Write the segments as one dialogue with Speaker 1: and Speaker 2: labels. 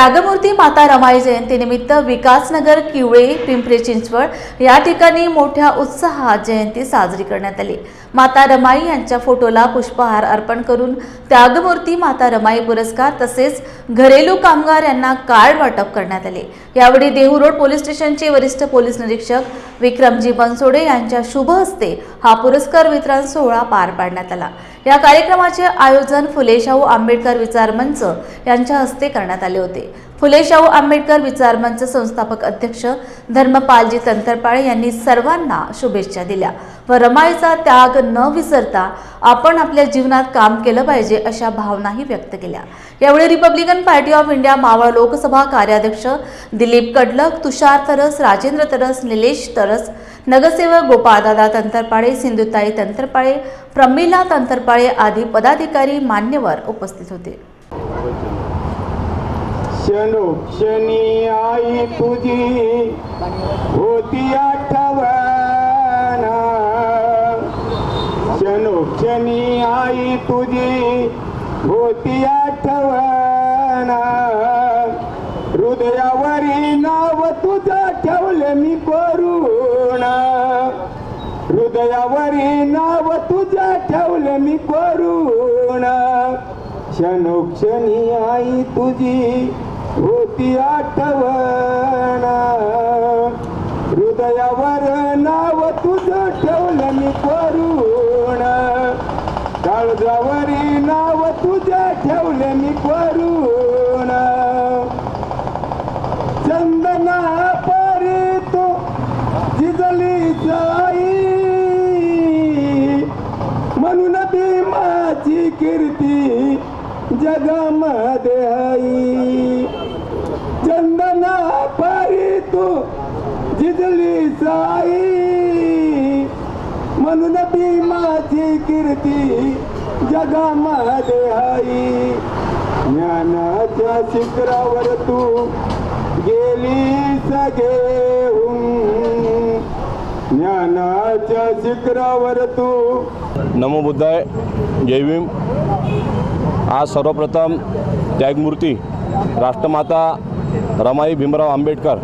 Speaker 1: त्यागमूर्ती माता रमाई जयंतीनिमित्त विकासनगर किवळे पिंपरी चिंचवड या ठिकाणी मोठ्या उत्साहात जयंती साजरी करण्यात आली. माता रमाई यांच्या फोटोला पुष्पहार अर्पण करून त्यागमूर्ती माता रमाई पुरस्कार तसेच घरेलू कामगार यांना कार्ड वाटप करण्यात आले. यावेळी देहू रोड पोलीस स्टेशनचे वरिष्ठ पोलीस निरीक्षक विक्रमजी बनसोडे यांच्या शुभ हस्ते हा पुरस्कार वितरण सोहळा पार पाडण्यात आला. या कार्यक्रमाचे आयोजन फुलेशाहू आंबेडकर विचार मंच यांच्या हस्ते करण्यात आले होते. फुले शाहू आंबेडकर विचार मंच संस्थापक अध्यक्ष धर्मपालजी तंतरपाळे यांनी सर्वांना शुभेच्छा दिल्या व रमाईचा त्याग न विसरता आपण आपल्या जीवनात काम केलं पाहिजे अशा भावनाही व्यक्त केल्या. यावेळी Republican Party of India Maval Lok Sabha कार्याध्यक्ष दिलीप कडलक तुषार तरस राजेंद्र तरस निलेश तरस नगरसेवक गोपाळदादा तंतरपाळे सिंधुताई तंतरपाळे प्रमिला तंतरपाळे आदी पदाधिकारी मान्यवर उपस्थित होते.
Speaker 2: क्षणोक्षणी आई तुझी होती आठवण. क्षणोक्षणी आई तुझी होती आठवण. हृदयावरी नाव तुझं ठेवले मी करून. हृदयावरी नाव तुझं ठेवले मी करून. क्षणोक्षणी आई तुझी होती आठवण. हृदयावर नाव तुझं ठेवलं मी करून. काळजावरी नाव तुझं ठेवलं मी करून. चंदना परी तो जिजली जाई. म्हणून माझी कीर्ती जगामध्ये आई. चंदना पारी तू जिजली साई. म्हणून भीमाची कीर्ती जगामध्ये आई ज्ञानाच्या शिखरावर तू गेली सगेहून. ज्ञानाच्या शिखरावर तू
Speaker 3: नमो बुद्धाय जय भीम. आज सर्वप्रथम त्यागमूर्ती राष्ट्रमाता रमाई भीमराव आंबेडकर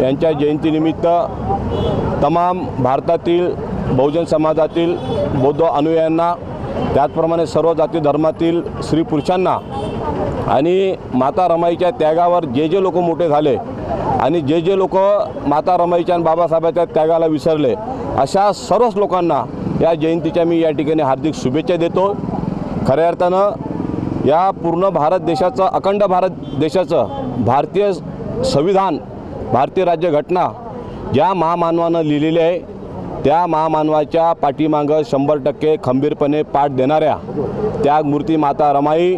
Speaker 3: यांच्या जयंतीनिमित्त तमाम भारतातील बहुजन समाजातील बौद्ध अनुयायांना त्याचप्रमाणे सर्व जाती धर्मातील स्त्री पुरुषांना आणि माता रमाईच्या त्यागावर जे जे लोक मोठे झाले आणि जे जे लोक माता रमाईच्या आणि बाबासाहेबांच्या त्यागाला विसरले अशा सर्वच लोकांना या जयंतीच्या मी या ठिकाणी हार्दिक शुभेच्छा देतो. खऱ्या अर्थानं या पूर्ण भारत देशाचं अखंड भारत देशाचं भारतीय संविधान भारतीय राज्यघटना ज्या महामानवानं लिहिलेली आहे. त्या महामानवाच्या पाठीमागं शंभर टक्के खंबीरपणे पाठ देणाऱ्या त्यागमूर्ती माता रमाई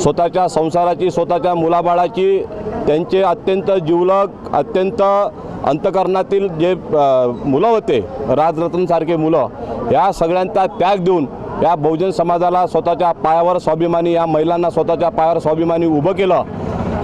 Speaker 3: स्वतःच्या संसाराची स्वतःच्या मुलाबाळाची त्यांचे अत्यंत जिवलग अत्यंत अंतकरणातील जे मुलं होते राजरत्नसारखे मुलं या सगळ्यांचा त्याग देऊन या बहुजन समाजाला स्वतःच्या पायावर स्वाभिमानी या महिलांना स्वतःच्या पायावर स्वाभिमानी उभं केलं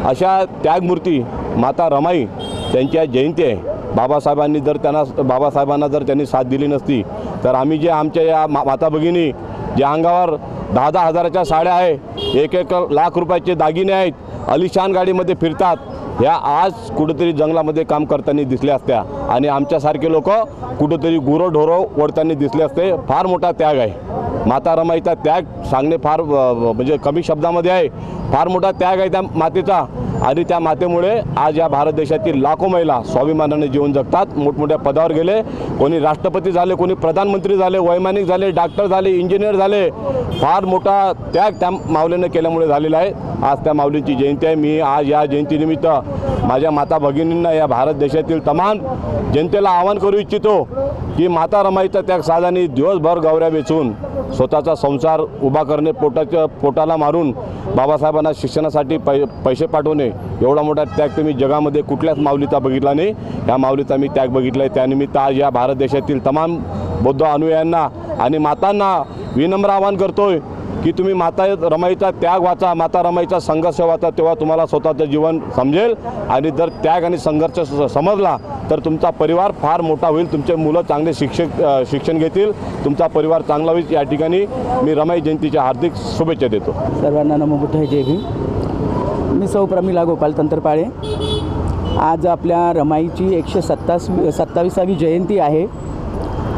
Speaker 3: अशा त्यागमूर्ती माता रमाई त्यांची आज जयंती आहे. बाबासाहेबांनी जर त्यांना बाबासाहेबांना जर त्यांनी साथ दिली नसती तर आम्ही जे आमच्या या मा माता भगिनी ज्या अंगावर दहा दहा हजाराच्या साड्या आहे एक एक लाख रुपयाचे दागिने आहेत अलिशान गाडीमध्ये फिरतात ह्या आज कुठंतरी जंगलामध्ये काम करताना दिसल्या असत्या. आणि आमच्यासारखे लोक कुठंतरी गुरंढोरं ओढताना दिसले असते. फार मोठा त्याग आहे. माता रमाईचा त्याग सांगणे फार म्हणजे कमी शब्दामध्ये आहे. फार मोठा त्याग आहे त्या मातेचा. आणि त्या मातेमुळे आज या भारत देशातील लाखो महिला स्वाभिमानाने जीवन जगतात. मोठमोठ्या पदावर गेले. कोणी राष्ट्रपती झाले कोणी प्रधानमंत्री झाले वैमानिक झाले डॉक्टर झाले इंजिनियर झाले. फार मोठा त्याग त्या माऊलीनं केल्यामुळे झालेला आहे. आज त्या माऊलींची जयंती आहे. मी आज या जयंतीनिमित्त माझ्या माता भगिनींना या भारत देशातील तमाम जनतेला आवाहन करू इच्छितो की माता रमाईचा त्याग साधाने दिवसभर गौऱ्या वेचून स्वतःचा संसार उभा करणे पोटाच्या पोटाला मारून बाबासाहेबांना शिक्षणासाठी पै पैसे पाठवणे एवढा मोठा त्याग तुम्ही जगामध्ये कुठल्याच माऊलीचा बघितला नाही. या माऊलीचा मी त्याग बघितला आहे त्यानिमित्त आज या भारत देशातील तमाम बौद्ध अनुयायांना आणि मातांना विनम्र आवाहन करतोय. की तुम्ही माता रमाईचा त्याग वाचा माता रमाईचा संघर्ष वाचा तेव्हा तुम्हाला स्वतःचं जीवन समजेल. आणि जर त्याग आणि संघर्ष स- समजला तर तुमचा परिवार फार मोठा होईल. तुमचे मुलं चांगले शिक्षक शिक्षण घेतील. तुमचा परिवार चांगला होईल. या ठिकाणी मी रमाई जयंतीच्या हार्दिक शुभेच्छा देतो.
Speaker 4: सर्वांना नमो जय भीम. मी सौ प्रमिला गोपाल तंत्रपाळे. आज आपल्या रमाईची एकशे सत्तास सत्तावीसावी जयंती आहे.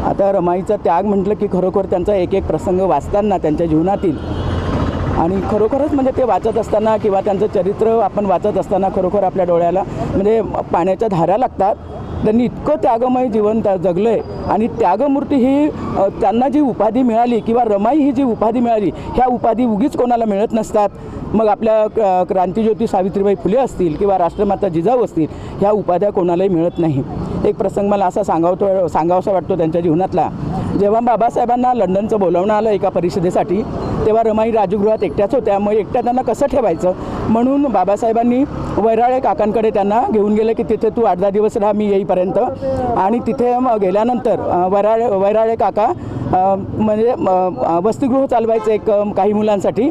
Speaker 4: आता रमाईचा त्याग म्हटलं की खरोखर त्यांचा एक एक प्रसंग वाचताना त्यांच्या जीवनातील. आणि खरोखरच म्हणजे ते वाचत असताना किंवा त्यांचं चरित्र आपण वाचत असताना खरोखर आपल्या डोळ्याला म्हणजे पाण्याच्या धारा लागतात. त्यांनी इतकं त्यागमय जीवन त्या जगलं आहे आणि त्यागमूर्ती ही त्यांना जी उपाधी मिळाली किंवा रमाई ही जी उपाधी मिळाली ह्या उपाधी उगीच कोणाला मिळत नसतात. मग आपल्या क- क्रांतिज्योती सावित्रीबाई फुले असतील किंवा राष्ट्रमाता जिजाऊ असतील ह्या उपाध्या कोणालाही मिळत नाही. एक प्रसंग मला असा सांगावतो सांगावासा वाटतो त्यांच्या जीवनातला. जेव्हा बाबासाहेबांना लंडनचं बोलावणं आलं एका परिषदेसाठी तेव्हा रमाई राजगृहात एकट्याच होत्या. मग एकट्या त्यांना कसं ठेवायचं? म्हणून बाबासाहेबांनी वैराळे काकांकडे त्यांना घेऊन गेले की तिथे तू आठ दहा दिवस राहा मी येईपर्यंत. आणि तिथे मग गेल्यानंतर अ, वैराळे वैराळे काका म्हणजे वसतिगृह चालवायचं एक काही मुलांसाठी.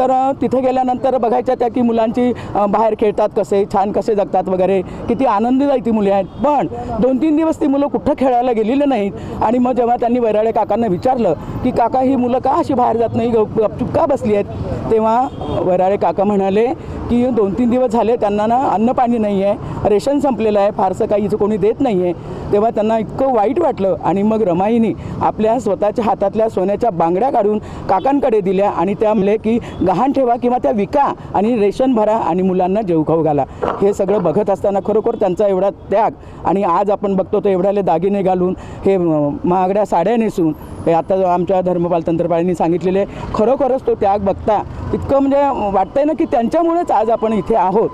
Speaker 4: तर तिथे गेल्यानंतर बघायच्या त्या की मुलांची बाहेर खेळतात कसे छान कसे जगतात वगैरे. किती आनंददायी ती मुले आहेत. पण दोन तीन दिवस ती मुलं कुठं खेळायला गेलेली नाहीत. आणि मग जेव्हा त्यांनी वैराळे काकांना विचारलं की काका ही मुलं का अशी बाहेर जात नाही? गप- गपचूप का बसली आहेत? तेव्हा वैराळे काका म्हणाले की दोन तीन दिवस झाले त्यांना ना अन्न पाणी नाही आहे. रेशन संपलेलं आहे. फारसं काही इथं कोणी देत नाही आहे. तेव्हा त्यांना इतकं वाईट वाटलं. आणि मग रमाईनी आपल्या स्वतःच्या हातातल्या सोन्याच्या बांगड्या काढून काकांकडे दिल्या आणि त्या म्हणले की लहान ठेवा किंवा त्या विका आणि रेशन भरा आणि मुलांना जेव खाऊ घाला. हे सगळं बघत असताना खरोखर त्यांचा एवढा त्याग आणि आज आपण बघतो तो एवढ्याले दागिने घालून हे महागड्या साड्या नेसून हे आता आमच्या धर्मपाल तंत्रपाळींनी सांगितलेले खरोखरच तो त्याग बघता इतकं म्हणजे वाटतंय ना की त्यांच्यामुळेच आज आपण इथे आहोत.